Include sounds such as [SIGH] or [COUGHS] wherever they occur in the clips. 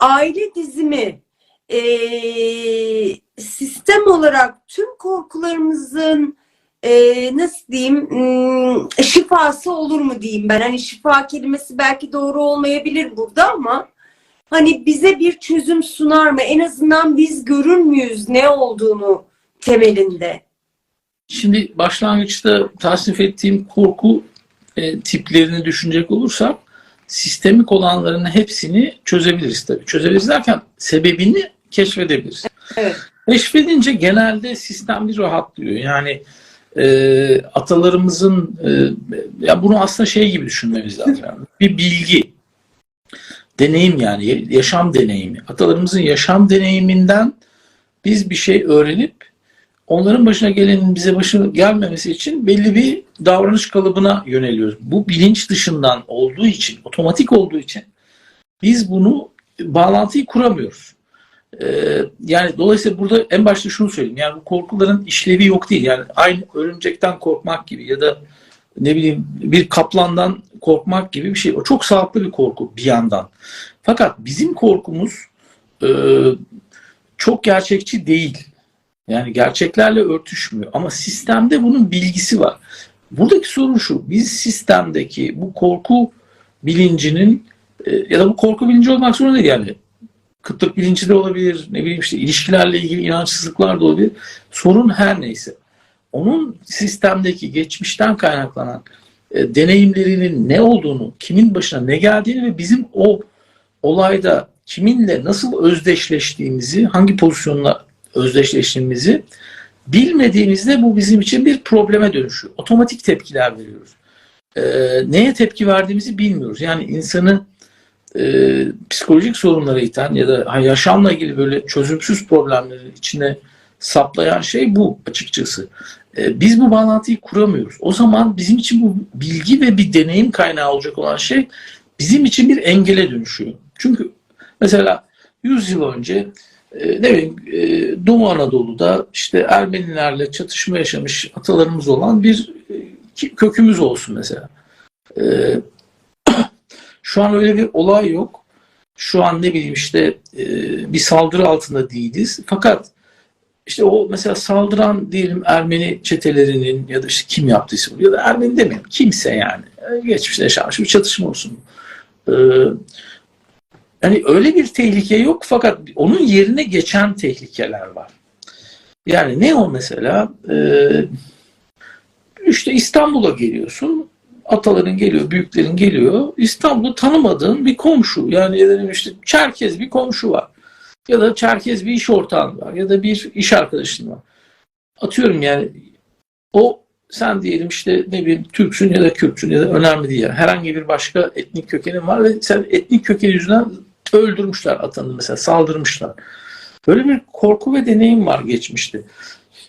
aile dizimi e, sistem olarak tüm korkularımızın e, nasıl diyeyim hmm, şifası olur mu diyeyim ben. Hani şifa kelimesi belki doğru olmayabilir burada ama hani bize bir çözüm sunar mı? En azından biz görür müyüz ne olduğunu temelinde? Şimdi başlangıçta tasnif ettiğim korku e, tiplerini düşünecek olursak sistemik olanların hepsini çözebiliriz tabii. Çözebiliriz derken sebebini keşfedebiliriz. Evet. Keşfedince genelde sistem bir rahatlıyor. Yani e, atalarımızın e, ya bunu aslında şey gibi düşünmemiz lazım. Yani. Bir bilgi, deneyim yani yaşam deneyimi. Atalarımızın yaşam deneyiminden biz bir şey öğrenip onların başına gelenin bize başına gelmemesi için belli bir davranış kalıbına yöneliyoruz. Bu bilinç dışından olduğu için, otomatik olduğu için biz bunu bağlantıyı kuramıyoruz. Ee, yani dolayısıyla burada en başta şunu söyleyeyim. Yani bu korkuların işlevi yok değil. Yani aynı örümcekten korkmak gibi ya da ne bileyim bir kaplandan korkmak gibi bir şey. O çok sağlıklı bir korku bir yandan. Fakat bizim korkumuz e, çok gerçekçi değil. Yani gerçeklerle örtüşmüyor. Ama sistemde bunun bilgisi var. Buradaki sorun şu. Biz sistemdeki bu korku bilincinin e, ya da bu korku bilinci olmak zorunda değil yani. Kıtlık bilinci de olabilir. Ne bileyim işte ilişkilerle ilgili inançsızlıklar da olabilir. Sorun her neyse. Onun sistemdeki geçmişten kaynaklanan e, deneyimlerinin ne olduğunu, kimin başına ne geldiğini ve bizim o olayda kiminle nasıl özdeşleştiğimizi, hangi pozisyonla özdeşleştiğimizi bilmediğimizde bu bizim için bir probleme dönüşüyor. Otomatik tepkiler veriyoruz. E, neye tepki verdiğimizi bilmiyoruz. Yani insanı e, psikolojik sorunlara iten ya da yaşamla ilgili böyle çözümsüz problemlerin içine saplayan şey bu açıkçası. E, biz bu bağlantıyı kuramıyoruz. O zaman bizim için bu bilgi ve bir deneyim kaynağı olacak olan şey bizim için bir engele dönüşüyor. Çünkü mesela 100 yıl önce e, ne bileyim e, Doğu Anadolu'da işte Ermenilerle çatışma yaşamış atalarımız olan bir e, kökümüz olsun mesela. E, [CLEARS THROAT] şu an öyle bir olay yok. Şu an ne bileyim işte e, bir saldırı altında değiliz. Fakat işte o mesela saldıran diyelim Ermeni çetelerinin ya da işte kim yaptıysa ya da Ermeni demeyelim kimse yani geçmişte yaşanmış bir çatışma olsun. Ee, yani öyle bir tehlike yok fakat onun yerine geçen tehlikeler var. Yani ne o mesela? Ee, işte İstanbul'a geliyorsun. Ataların geliyor, büyüklerin geliyor. İstanbul'u tanımadığın bir komşu. Yani ya işte Çerkez bir komşu var. Ya da Çerkez bir iş ortağın var. Ya da bir iş arkadaşın var. Atıyorum yani o sen diyelim işte ne bileyim Türksün ya da Kürtsün ya da önemli değil. Yani. Herhangi bir başka etnik kökenin var ve sen etnik kökeni yüzünden öldürmüşler atanı mesela saldırmışlar. Böyle bir korku ve deneyim var geçmişte.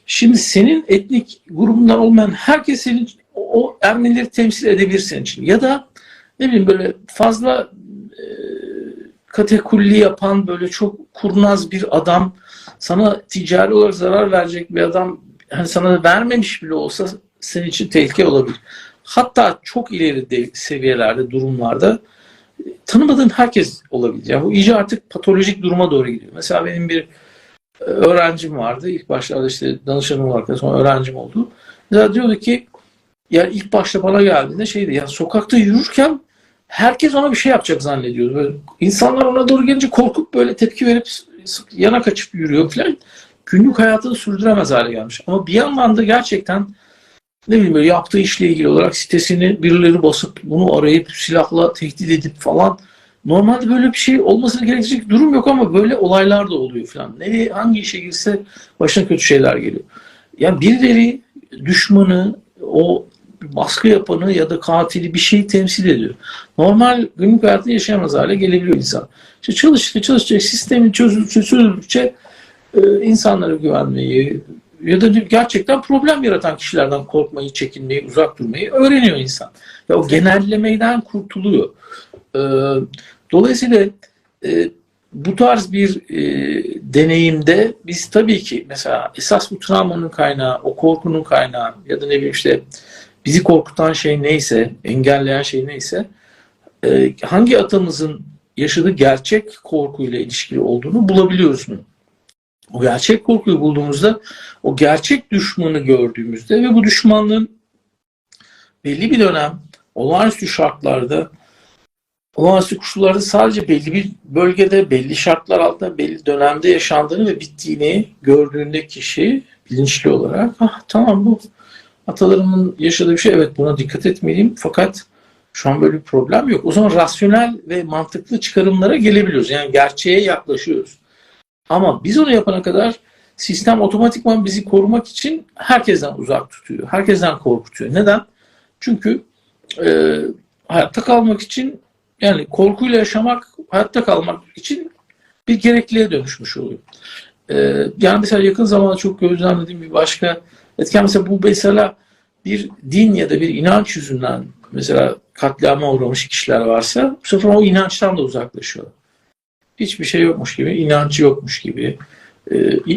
Şimdi senin etnik grubundan olmayan herkes senin o Ermenileri temsil edebilir senin için. Ya da ne bileyim böyle fazla e, katekulli yapan böyle çok kurnaz bir adam sana ticari olarak zarar verecek bir adam hani sana vermemiş bile olsa senin için tehlike olabilir. Hatta çok ileri de, seviyelerde, durumlarda tanımadığın herkes olabilir. Yani bu iyice artık patolojik duruma doğru gidiyor. Mesela benim bir e, öğrencim vardı. İlk başlarda işte danışanım olarak sonra öğrencim oldu. Mesela diyordu ki yani ilk başta bana geldiğinde şeydi ya sokakta yürürken herkes ona bir şey yapacak zannediyordu. Böyle insanlar ona doğru gelince korkup böyle tepki verip yana kaçıp yürüyor falan. Günlük hayatını sürdüremez hale gelmiş. Ama bir yandan da gerçekten ne bileyim yaptığı işle ilgili olarak sitesini birileri basıp bunu arayıp silahla tehdit edip falan normalde böyle bir şey olmasını gerektirecek durum yok ama böyle olaylar da oluyor falan. Nereye hangi işe girse başına kötü şeyler geliyor. Yani birileri düşmanı o baskı yapanı ya da katili bir şeyi temsil ediyor. Normal günlük hayatı yaşayamaz hale gelebiliyor insan. İşte çalıştıkça çalışacak sistemin çözüldükçe çözüldükçe e, insanlara güvenmeyi ya da gerçekten problem yaratan kişilerden korkmayı, çekinmeyi, uzak durmayı öğreniyor insan. Ya o genellemeden kurtuluyor. E, dolayısıyla e, bu tarz bir e, deneyimde biz tabii ki mesela esas bu travmanın kaynağı, o korkunun kaynağı ya da ne bileyim işte bizi korkutan şey neyse, engelleyen şey neyse e, hangi atamızın yaşadığı gerçek korkuyla ilişkili olduğunu bulabiliyoruz mu? O gerçek korkuyu bulduğumuzda o gerçek düşmanı gördüğümüzde ve bu düşmanlığın belli bir dönem olağanüstü şartlarda olağanüstü koşullarda sadece belli bir bölgede, belli şartlar altında, belli dönemde yaşandığını ve bittiğini gördüğünde kişi bilinçli olarak ah tamam bu atalarımın yaşadığı bir şey evet buna dikkat etmeliyim fakat şu an böyle bir problem yok. O zaman rasyonel ve mantıklı çıkarımlara gelebiliyoruz. Yani gerçeğe yaklaşıyoruz. Ama biz onu yapana kadar sistem otomatikman bizi korumak için herkesten uzak tutuyor. Herkesten korkutuyor. Neden? Çünkü e, hayatta kalmak için yani korkuyla yaşamak hayatta kalmak için bir gerekliliğe dönüşmüş oluyor. E, yani mesela yakın zamanda çok gözlemlediğim bir başka etken mesela bu mesela bir din ya da bir inanç yüzünden mesela katliama uğramış kişiler varsa bu sefer o inançtan da uzaklaşıyor. Hiçbir şey yokmuş gibi, inancı yokmuş gibi, e,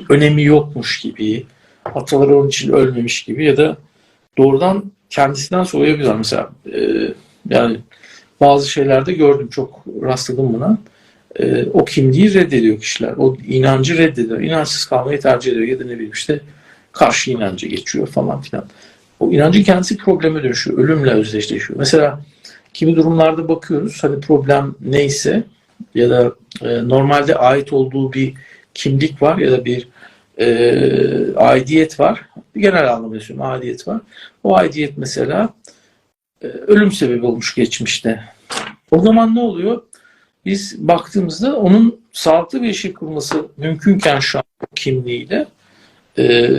önemi yokmuş gibi, ataları onun için ölmemiş gibi ya da doğrudan kendisinden soğuyabilir. Mesela e, yani bazı şeylerde gördüm, çok rastladım buna. E, o kimliği reddediyor kişiler. O inancı reddediyor. İnançsız kalmayı tercih ediyor ya da ne bileyim işte karşı inanca geçiyor falan filan. O inancın kendisi probleme dönüşüyor. Ölümle özdeşleşiyor. Mesela kimi durumlarda bakıyoruz hani problem neyse ya da e, normalde ait olduğu bir kimlik var ya da bir e, aidiyet var. Genel anlamda söylüyorum aidiyet var. O aidiyet mesela e, ölüm sebebi olmuş geçmişte. O zaman ne oluyor? Biz baktığımızda onun sağlıklı bir yaşam kurması mümkünken şu an kimliğiyle e,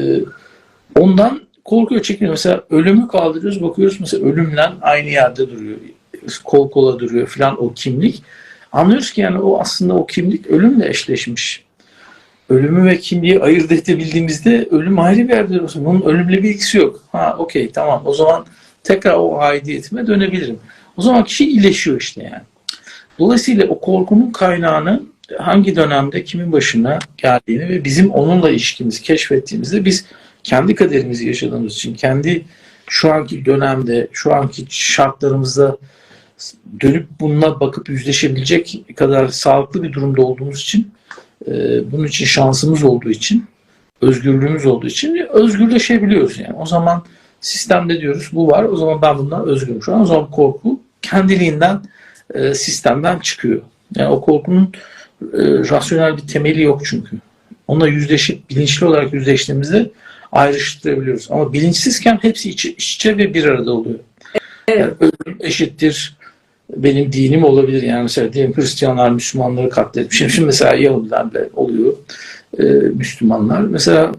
ondan korkuyor, çekiniyor. Mesela ölümü kaldırıyoruz, bakıyoruz mesela ölümle aynı yerde duruyor. Kol kola duruyor falan o kimlik. Anlıyoruz ki yani o aslında o kimlik ölümle eşleşmiş. Ölümü ve kimliği ayırt edebildiğimizde ölüm ayrı bir yerde olsun. Bunun ölümle bir ilgisi yok. Ha okey tamam o zaman tekrar o aidiyetime dönebilirim. O zaman kişi iyileşiyor işte yani. Dolayısıyla o korkunun kaynağını hangi dönemde kimin başına geldiğini ve bizim onunla ilişkimizi keşfettiğimizde biz kendi kaderimizi yaşadığımız için, kendi şu anki dönemde, şu anki şartlarımızda dönüp bununla bakıp yüzleşebilecek kadar sağlıklı bir durumda olduğumuz için, e, bunun için şansımız olduğu için, özgürlüğümüz olduğu için özgürleşebiliyoruz yani. O zaman sistemde diyoruz bu var, o zaman ben bundan özgürüm şu an. O zaman korku kendiliğinden e, sistemden çıkıyor. Yani o korkunun e, rasyonel bir temeli yok çünkü. Onunla yüzleşip bilinçli olarak yüzleştiğimizde ayrıştırabiliyoruz. Ama bilinçsizken hepsi iç, iç içe ve bir arada oluyor. Evet. Yani ölüm eşittir benim dinim olabilir. Yani mesela diyelim Hristiyanlar Müslümanları katletmiş. Şimdi mesela Yahudilerle oluyor. Ee, Müslümanlar. Mesela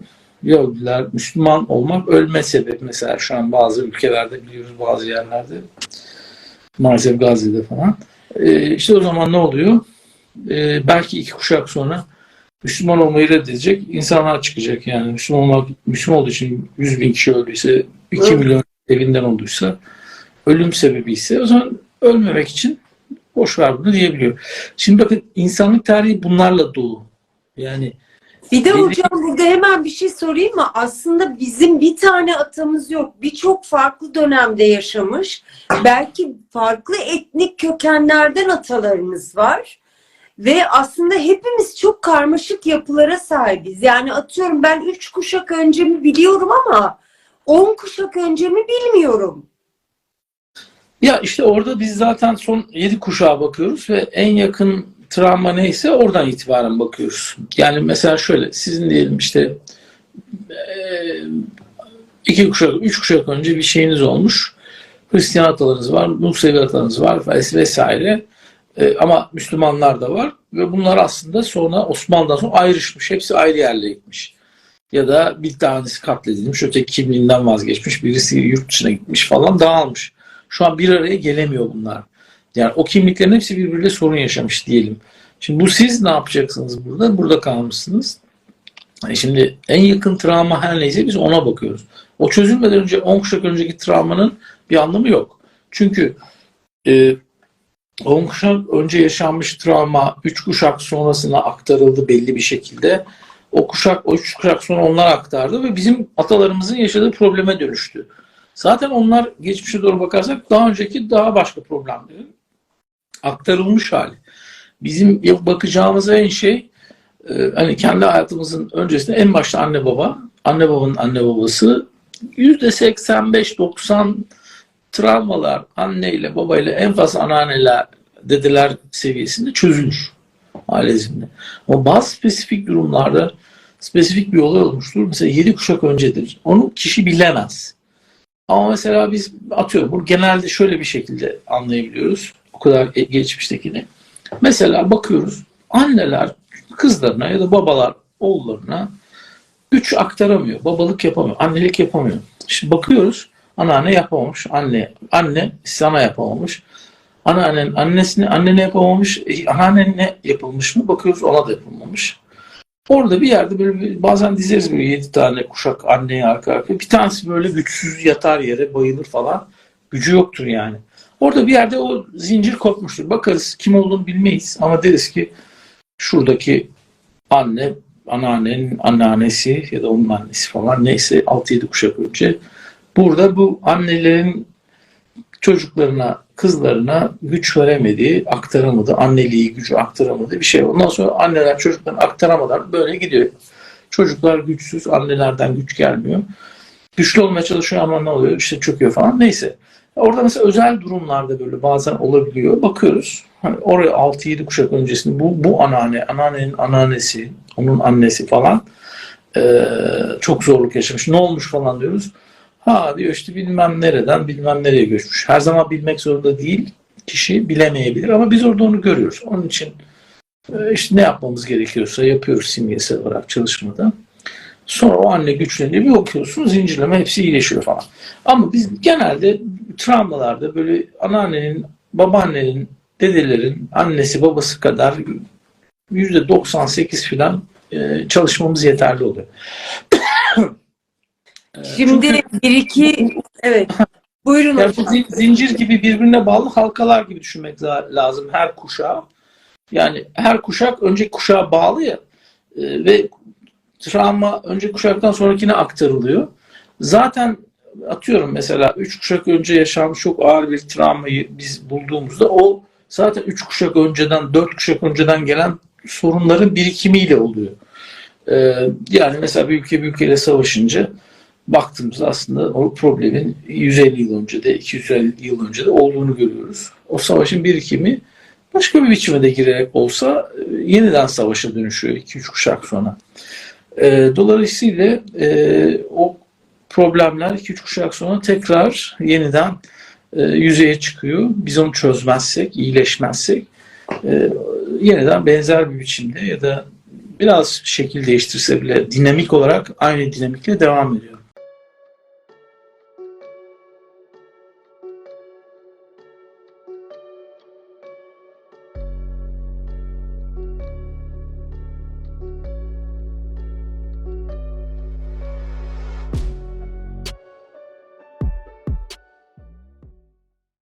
Yahudiler Müslüman olmak ölme sebebi. Mesela şu an bazı ülkelerde biliyoruz bazı yerlerde. Maalesef Gazze'de falan. Ee, işte o zaman ne oluyor? Ee, belki iki kuşak sonra Müslüman olmayı reddedecek insanlar çıkacak yani. Müslüman olmak, Müslüman olduğu için 100 bin kişi öldüyse, 2 Evet. milyon evinden olduysa, ölüm sebebi ise o zaman ölmemek için boş ver bunu diyebiliyor. Şimdi bakın insanlık tarihi bunlarla dolu. Yani Bir de hocam burada hemen bir şey sorayım mı? Aslında bizim bir tane atamız yok. Birçok farklı dönemde yaşamış. Belki farklı etnik kökenlerden atalarımız var. Ve aslında hepimiz çok karmaşık yapılara sahibiz. Yani atıyorum ben üç kuşak öncemi biliyorum ama on kuşak öncemi bilmiyorum. Ya işte orada biz zaten son 7 kuşağa bakıyoruz ve en yakın travma neyse oradan itibaren bakıyoruz. Yani mesela şöyle sizin diyelim işte iki kuşak, üç kuşak önce bir şeyiniz olmuş. Hristiyan atalarınız var, Musevi atalarınız var ves- vesaire. Ama Müslümanlar da var ve bunlar aslında sonra Osmanlı'dan sonra ayrışmış. Hepsi ayrı yerlere gitmiş. Ya da bir tanesi katledilmiş, öteki kimliğinden vazgeçmiş, birisi yurt dışına gitmiş falan dağılmış. Şu an bir araya gelemiyor bunlar. Yani o kimliklerin hepsi birbiriyle sorun yaşamış diyelim. Şimdi bu siz ne yapacaksınız burada? Burada kalmışsınız. E Şimdi en yakın travma her neyse biz ona bakıyoruz. O çözülmeden önce 10 kuşak önceki travmanın bir anlamı yok. Çünkü e, 10 kuşak önce yaşanmış travma 3 kuşak sonrasına aktarıldı belli bir şekilde. O kuşak, o 3 kuşak sonra onlar aktardı ve bizim atalarımızın yaşadığı probleme dönüştü. Zaten onlar geçmişe doğru bakarsak daha önceki daha başka problemlerin aktarılmış hali. bizim bakacağımız en şey e, hani kendi hayatımızın öncesinde en başta anne baba, anne babanın anne babası %85-90 travmalar anneyle babayla en fazla anneanneler dedeler seviyesinde çözülür ailesinde. Ama bazı spesifik durumlarda spesifik bir olay olmuştur. Mesela 7 kuşak öncedir. Onu kişi bilemez. Ama mesela biz atıyorum bunu genelde şöyle bir şekilde anlayabiliyoruz. O kadar e- geçmiştekini. Mesela bakıyoruz anneler kızlarına ya da babalar oğullarına güç aktaramıyor. Babalık yapamıyor. Annelik yapamıyor. Şimdi bakıyoruz anneanne yapamamış. Anne anne sana yapamamış. Anneannen annesini annene yapamamış. E, anneannene yapılmış mı? Bakıyoruz ona da yapılmamış. Orada bir yerde böyle bazen dizeriz böyle yedi tane kuşak anneye arka arkaya. Bir tanesi böyle güçsüz yatar yere bayılır falan. Gücü yoktur yani. Orada bir yerde o zincir kopmuştur. Bakarız kim olduğunu bilmeyiz ama deriz ki şuradaki anne, anneannenin anneannesi ya da onun annesi falan neyse 6-7 kuşak önce burada bu annelerin çocuklarına, kızlarına güç veremediği, aktaramadı, anneliği gücü aktaramadığı bir şey. Ondan sonra anneler çocuklarına aktaramadan böyle gidiyor. Çocuklar güçsüz, annelerden güç gelmiyor. Güçlü olmaya çalışıyor ama ne oluyor? İşte çöküyor falan. Neyse. Orada mesela özel durumlarda böyle bazen olabiliyor. Bakıyoruz. Hani oraya 6-7 kuşak öncesinde bu, bu anneanne, anneannenin anneannesi, onun annesi falan eee, çok zorluk yaşamış. Ne olmuş falan diyoruz. Ha diyor işte bilmem nereden bilmem nereye göçmüş. Her zaman bilmek zorunda değil. Kişi bilemeyebilir ama biz orada onu görüyoruz. Onun için e, işte ne yapmamız gerekiyorsa yapıyoruz simgesel olarak çalışmada. Sonra o anne güçleniyor bir bakıyorsun zincirleme hepsi iyileşiyor falan. Ama biz genelde travmalarda böyle anneannenin, babaannenin, dedelerin, annesi babası kadar %98 falan e, çalışmamız yeterli oluyor. [COUGHS] Şimdi çünkü- bir iki evet. Buyurun yani hocam. zin- zincir gibi birbirine bağlı halkalar gibi düşünmek lazım her kuşağa. Yani her kuşak önceki kuşağa bağlı ya e, ve travma önceki kuşaktan sonrakine aktarılıyor. Zaten atıyorum mesela 3 kuşak önce yaşanmış çok ağır bir travmayı biz bulduğumuzda o zaten 3 kuşak önceden 4 kuşak önceden gelen sorunların birikimiyle oluyor. E, yani mesela bir ülke bir ülkeyle savaşınca baktığımızda aslında o problemin 150 yıl önce de 250 yıl önce de olduğunu görüyoruz. O savaşın birikimi başka bir biçime de girerek olsa e, yeniden savaşa dönüşüyor 2-3 kuşak sonra. E, dolayısıyla e, o problemler 2-3 kuşak sonra tekrar yeniden e, yüzeye çıkıyor. Biz onu çözmezsek, iyileşmezsek e, yeniden benzer bir biçimde ya da biraz şekil değiştirse bile dinamik olarak aynı dinamikle devam ediyor.